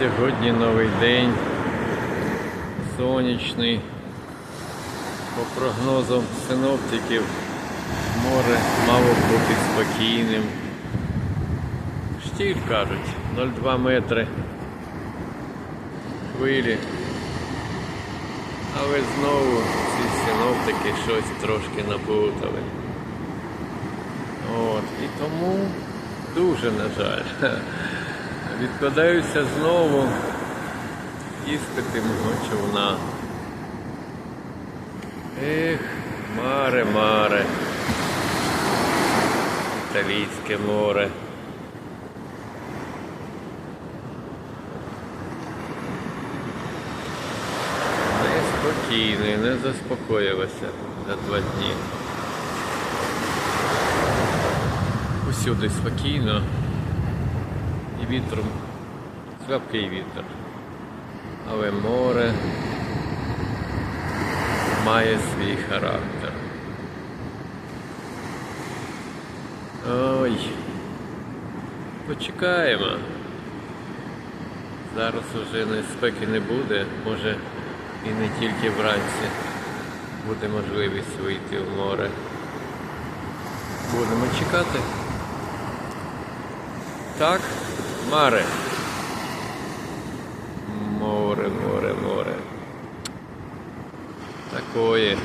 Сьогодні новий день. Сонячний. По прогнозам синоптиків море мало бути спокійним. Штіль кажуть, 0,2 метри хвилі. Але знову ці синоптики щось трошки наплутали. От, і тому дуже, на жаль, відкладаються знову іспити мого човна. Ех, маре, маре. Італійське море. Неспокійне, не заспокоїлося за два дні. Усюди спокійно вітром слабкий вітер. Але море має свій характер. Ой. Почекаємо. Зараз не спеки не буде, може і не тільки вранці буде можливість вийти в море. Будемо чекати. Так, маре. Море, море, море. Такое.